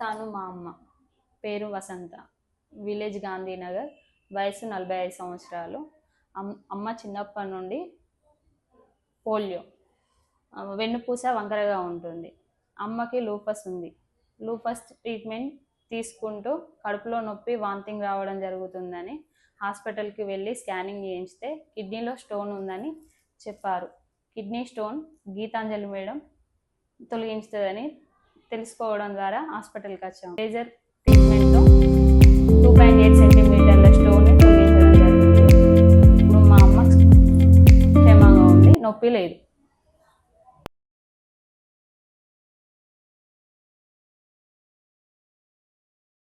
తాను మా అమ్మ. పేరు వసంత. విలేజ్ గాంధీనగర్. వయసు నలభై ఐదు సంవత్సరాలు. అమ్- అమ్మ చిన్నప్పటి నుండి పోలియో. వెన్నుపూస వంకరగా ఉంటుంది. అమ్మకి లూపస్ ఉంది. లూపస్ ట్రీట్మెంట్ తీసుకుంటూ కడుపులో నొప్పి వాంతింగ్ రావడం జరుగుతుందని హాస్పిటల్కి వెళ్ళి స్కానింగ్ చేయించితే కిడ్నీలో స్టోన్ ఉందని చెప్పారు. కిడ్నీ స్టోన్ గీతాంజలి మేడం తొలగించుతుందని తెలుసుకోవడం ద్వారా హాస్పిటల్కి వచ్చాం. లేజర్ ట్రీట్మెంట్తో టూ పాయింట్ ఎయిట్ సెంటీమీటర్ల స్టోన్ తొలగించడం జరిగింది. ఇప్పుడు మా అమ్మ క్షేమంగా ఉంది నొప్పి లేదు.